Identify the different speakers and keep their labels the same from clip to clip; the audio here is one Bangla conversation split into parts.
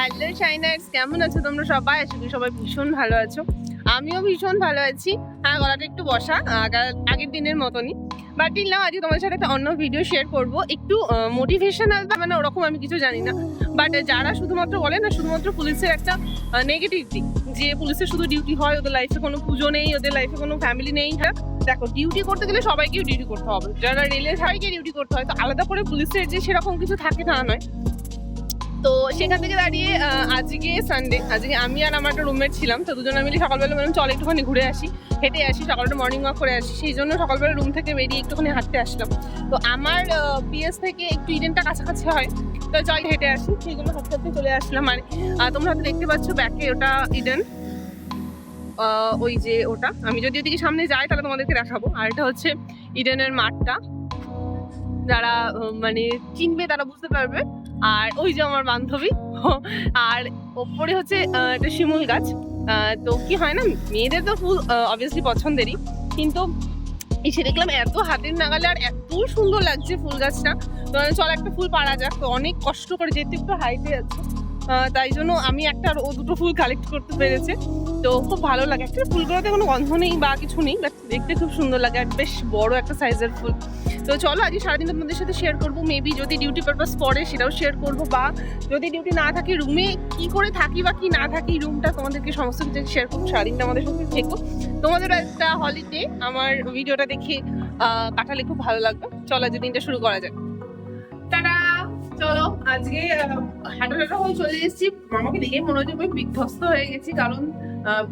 Speaker 1: হ্যালো চাইনার্স কেমন আছো তোমরা সবাই? আশা করি সবাই ভীষণ ভালো আছো। আমিও ভীষণ ভালো আছি। হ্যাঁ গলাটা একটু বসা, আগা- আগের দিনের মতনই। বাট না আজকে তোমার সাথে একটা অন্য ভিডিও শেয়ার করব। একটু মোটিভেশনাল বা মানে ওরকম আমি কিছু জানি না। বাট যারা শুধুমাত্র বলে না, শুধুমাত্র পুলিশের একটা নেগেটিভ দিক। যে পুলিশের শুধু ডিউটি হয়, ওদের লাইফে কোনো পুজো নেই, ওদের লাইফে কোনো ফ্যামিলি নেই। হ্যাঁ দেখো ডিউটি করতে গেলে সবাইকেও ডিউটি করতে হবে। যারা রেলে সবাইকে ডিউটি করতে হয়, তো আলাদা করে পুলিশের যে সেরকম কিছু থাকে তা নয়। তো সেখান থেকে দাঁড়িয়ে আজকে সানডে আজকে আমি আর আমার একটা রুমমেট ছিলাম, তো দুজনে মিলে সকালবেলা বললাম, চল একটুখানি ঘুরে আসি, হেঁটে আসি সকালবেলা মর্নিং ওয়াক করে আসি। সেই জন্য সকালবেলা রুম থেকে বেরিয়ে একটুখানি হাঁটতে আসলাম। তো আমার পিএস থেকে একটু ইডেনটা কাছাকাছি হয়, তো চল হেঁটে আসি সেই জন্য হাঁটতে হাঁটতে চলে আসলাম। আর তোমরা হয়তো দেখতে পাচ্ছ ব্যাকে ওটা ইডেন ওই যে ওটা। আমি যদি ওদিকে সামনে যাই, তাহলে তোমাদেরকে দেখাবো। আর এটা হচ্ছে ইডেনের মাঠটা। যারা মানে চিনবে তারা বুঝতে পারবে। আর ওই যে আমার বান্ধবী, আর ওপরে হচ্ছে একটা শিমুল গাছ। তো কি হয় না, মেয়েদের তো ফুল অবভিয়াসলি পছন্দেরই। কিন্তু এসে দেখলাম এত হাতের নাগালে আর এত সুন্দর লাগছে ফুল গাছটা। তো চল একটা ফুল পাড়া যাক। তো অনেক কষ্ট করে, যেহেতু একটু হাইটে আছে তাই জন্য আমি একটা ও দুটো ফুল কালেক্ট করতে পেরেছে। তো খুব ভালো লাগে। একটা ফুলগুলোতে কোনো গন্ধ নেই বা কিছু নেই বাট দেখতে খুব সুন্দর লাগে আর বেশ বড় একটা সাইজের ফুল। তো চলো, আজকে সারাদিন তোমাদের সাথে শেয়ার করব। মেবি যদি ডিউটি পারপাস পড়ে সেটাও শেয়ার করব বা যদি ডিউটি না থাকে রুমে কি করে থাকি বা কি না থাকি রুমটা তোমাদেরকে সমস্ত কিছু শেয়ার করব। সারাদিনটা আমাদের সাথে থেকো। তোমাদের একটা হলিডে আমার ভিডিওটা দেখে কাটালে খুব ভালো লাগবে। চলো, আজকে দিনটা শুরু করা যাক। টাটা চলো, আজকে হাঁটা হাঁটা হয়ে চলে এসেছি। মামাকে দেখে মনে হচ্ছে বিধ্বস্ত হয়ে গেছি, কারণ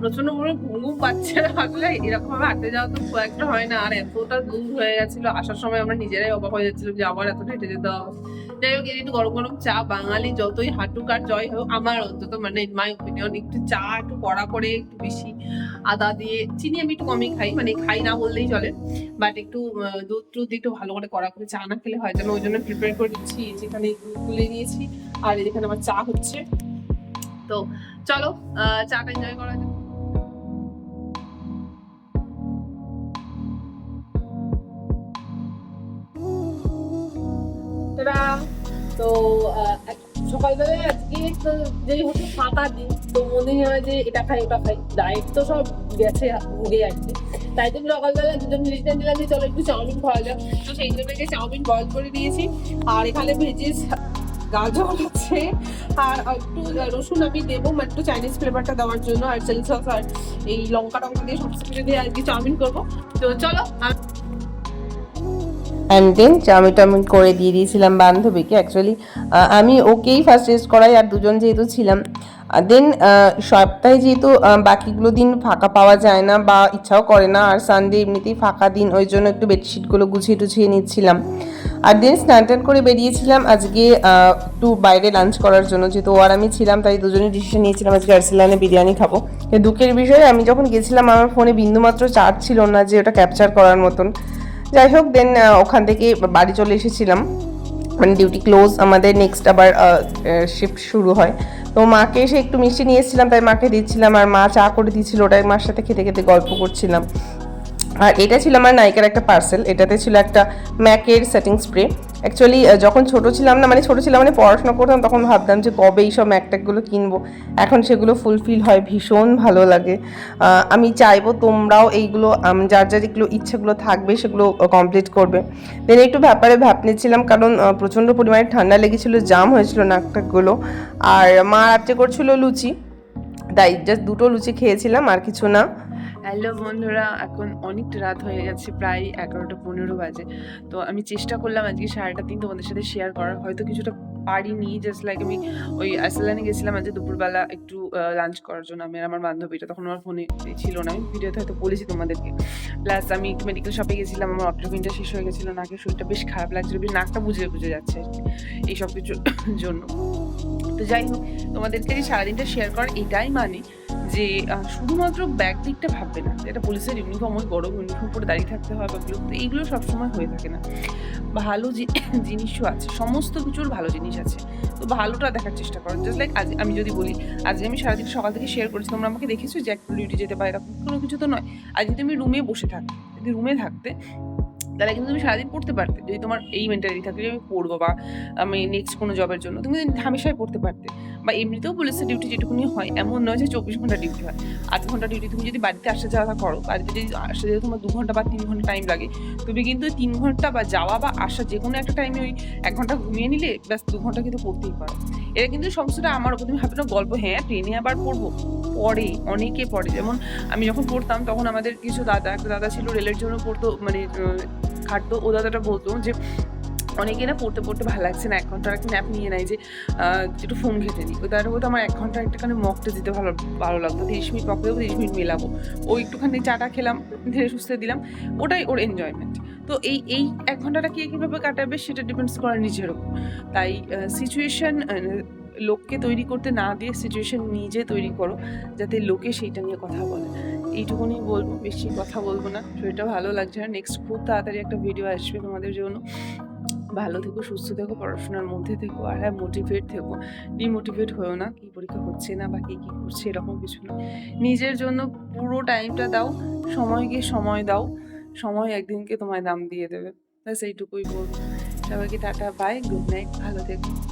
Speaker 1: প্রচণ্ড বড় ঘুম পাচ্ছে আসলে এরকম ভাবে হাঁটতে যাওয়া তো খুব একটা হয় না, আর এতটা দূর হয়ে গেছিল, আসার সময় আমরা নিজেরাই অবাক হয়ে যাচ্ছিলাম যে আবার এতটা হেঁটে যেতে হবে। যাই হোক একটু গরম গরম চা, বাঙালি যতই হাঁটুক আর জয় হোক, আমার অন্তত মানে মাই ওপিনিয়ন একটু চা, একটু কড়া করে, একটু বেশি আদা দিয়ে চিনি আমি একটু কমই খাই মানে খাই না বললেই চলে। বাট একটু দুধ টুধ একটু ভালো করে কড়া করে চা না খেলে হয় যেন ওই জন্য প্রিপেয়ার করে দিচ্ছি, যেখানে তুলে নিয়েছি, আর এখানে আমার চা হচ্ছে। তো চলো চাটা এনজয় করা যাক। তো সকালবেলায় আজকে তো যেই হচ্ছে ফাঁকা দিন, তো মনে হয় যে এটা খাই, ওটা খাই। ডায়েট তো সব গেছে আর কি তাই জন্য সকালবেলা দুজন ডিসিশন নিলাম যে চলো একটু চাউমিন খাওয়া যাক। তো সেই জন্য যে চাউমিন বয়ল করে দিয়েছি আর এখানে ভেজে গাজর আছে। আর একটু রসুন আমি দেবো মানে একটু চাইনিজ ফ্লেভারটা দেওয়ার জন্য। আর চিলি সস আর এই লঙ্কা টঙ্কা দিয়ে সমস্ত কিছু দিয়ে আর কি চাউমিন করব। তো চলো আমি
Speaker 2: অ্যান্ড দেন চাউমিন টাউমিন করে দিয়ে দিয়েছিলাম বান্ধবীকে অ্যাকচুয়ালি আমি ওকেই ফার্স্ট টেস্ট করাই আর দুজন যেহেতু ছিলাম। দেন সপ্তাহে যেহেতু বাকিগুলো দিন ফাঁকা পাওয়া যায় না বা ইচ্ছাও করে না, আর সানডে এমনিতেই ফাঁকা দিন, ওই জন্য একটু বেডশিটগুলো গুছিয়ে টুছিয়ে নিচ্ছিলাম। আর দেন স্নান টান করে বেরিয়েছিলাম আজকে একটু বাইরে লাঞ্চ করার জন্য, যেহেতু ও আর আমি ছিলাম, তাই দুজনে ডিসিশন নিয়েছিলাম আজকে আর্সেলানে বিরিয়ানি খাব। দুঃখের বিষয়ে, আমি যখন গেছিলাম, আমার ফোনে বিন্দুমাত্র চার্জ ছিল না যে ওটা ক্যাপচার করার মতন। যাই হোক দেন ওখান থেকে বাড়ি চলে এসেছিলাম। মানে ডিউটি ক্লোজ আমাদের নেক্সট আবার শিফট শুরু হয়। তো মাকে এসে একটু মিষ্টি নিয়েছিলাম তাই মাকে দিচ্ছিলাম, আর মা চা করে দিয়েছিল, ওটাই মার সাথে খেতে খেতে গল্প করছিলাম। আর এটা ছিল আমার নায়িকার একটা পার্সেল এটাতে ছিল একটা ম্যাকের সেটিং স্প্রে অ্যাকচুয়ালি যখন ছোট ছিলাম না মানে ছোট ছিলাম মানে পড়াশোনা করতাম, তখন ভাবতাম যে কবে এইসব ম্যাকট্যাকগুলো কিনবো। এখন সেগুলো ফুলফিল হয়, ভীষণ ভালো লাগে। আমি চাইব তোমরাও এইগুলো যার যার যেগুলো ইচ্ছেগুলো থাকবে, সেগুলো কমপ্লিট করবে। দেন একটু ব্যাপারে ভ্যাপ নিচ্ছিলাম কারণ প্রচণ্ড পরিমাণে ঠান্ডা লেগেছিল, জাম হয়েছিল নাকটাকগুলো আর মা রাত্রে করছিল লুচি। তাই জাস্ট দুটো লুচি খেয়েছিলাম, আর কিছু না।
Speaker 1: হ্যালো বন্ধুরা, এখন অনেকটা রাত হয়ে গেছে, প্রায় এগারোটা পনেরো বাজে। তো আমি চেষ্টা করলাম আজকে সারাটা দিন তোমাদের সাথে শেয়ার করার। হয়তো কিছুটা পারিনি জাস্ট লাইক আমি ওই আইসল্যান্ডে গেছিলাম আজকে দুপুরবেলা একটু লাঞ্চ করার জন্য। আমি আমার বান্ধবীটা তখন আমার ফোনে ছিল না। আমি ভিডিওতে হয়তো বলেছি তোমাদেরকে। প্লাস আমি মেডিকেল শপে গেছিলাম, আমার অট্রোপিনটা শেষ হয়ে গেছিল নাকের শরীরটা বেশ খারাপ লাগছিল, বেশ নাকটা বুঝে বুঝে যাচ্ছে এই সব কিছুর জন্য। তো যাই হোক, তোমাদেরকে সারাদিনটা শেয়ার করার এটাই মানে। যে শুধুমাত্র ব্যাগ দিকটা ভাববে না। এটা পুলিশের ইউনিফর্ম ওই বড় ইউনিফর্ম পরে দাঁড়িয়ে থাকতে হয় বা বিরক্ত, এইগুলো সবসময় হয়ে থাকে না। ভালো জিনিসও আছে। সমস্ত কিছুর ভালো জিনিস আছে। তো ভালোটা দেখার চেষ্টা করো। জাস্ট লাইক আজ, আমি যদি বলি, আজকে আমি সারাদিন সকাল থেকে শেয়ার করেছি, তোমরা আমাকে দেখেছ যে একটা ডিউটি যেতে পারে, এরকম কোনো কিছু তো নয়। আজকে তুমি রুমে বসে থাকতে যদি রুমে থাকতে তাহলে কিন্তু তুমি সারাদিন পড়তে পারতে। যদি তোমার এই মেন্টালিটি থাকে যে আমি পড়ব বা আমি নেক্সট কোনো জবের জন্য, তুমি হামেশাই পড়তে পারতে।
Speaker 3: বা এমনিতেও পুলিশের ডিউটি যেটুকুনি হয়, এমন নয় যে চব্বিশ ঘণ্টা ডিউটি হয়। আধ ঘণ্টা ডিউটি তুমি যদি বাড়িতে আসা যাওয়া করো, বাড়িতে যদি আসা যাওয়া তোমার দু ঘণ্টা বা তিন ঘণ্টা টাইম লাগে, তুমি কিন্তু তিন ঘণ্টা বা যাওয়া বা আসা যে কোনো একটা টাইমে ওই এক ঘণ্টা ঘুমিয়ে নিলে ব্যাস দু ঘণ্টা কিন্তু পড়তেই পারো। এটা কিন্তু সমস্যাটা আমার উপর তুমি ভাবে না গল্প হ্যাঁ ট্রেনে আবার পড়ব? পড়ে, অনেকে পড়ে। যেমন আমি যখন পড়তাম তখন আমাদের কিছু দাদা, একটা দাদা ছিল রেলের জন্য পড়তো মানে খাটতো ও দাদাটা বলতো যে অনেকে না পড়তে পড়তে ভালো লাগছে না, এক ঘণ্টার একটা ন্যাপ নিয়ে নেয় যে একটু ফোন ঘেটে নিই। ওই বলতো, আমার এক ঘণ্টা একটুখানি মকটা দিতে ভালো ভালো লাগতো, তিরিশ মিনিট মক দেবো, তিরিশ মিনিট মেলাবো। ও একটুখানি চাটা খেলাম, ধীরে সুস্থে দিলাম, ওটাই ওর এনজয়মেন্ট তো এই এই এক ঘন্টাটা কে কীভাবে কাটাবে সেটা ডিপেন্ডস করে নিজের উপর তাই সিচুয়েশন লোককে তৈরি করতে না দিয়ে সিচুয়েশন নিজে তৈরি করো, যাতে লোকে সেইটা নিয়ে কথা বলে। এইটুকুনি বলব, বেশি কথা বলব না। শরীরটা ভালো লাগছে না। নেক্সট খুব তাড়াতাড়ি একটা ভিডিও আসবে তোমাদের জন্য। ভালো থেকো, সুস্থ থেকো, পড়াশোনার মধ্যে থেকো, আর হ্যাঁ মোটিভেট থেকো। ডিমোটিভেট হয়েও না, কী পরীক্ষা হচ্ছে না বা কে কী করছে এরকম কিছু না। নিজের জন্য পুরো টাইমটা দাও, সময়কে সময় দাও। সময় একদিনকে তোমায় দাম দিয়ে দেবে। ব্যাস, এইটুকুই বলব। সবাইকে টাটা বাই গুড নাইট ভালো থেকো।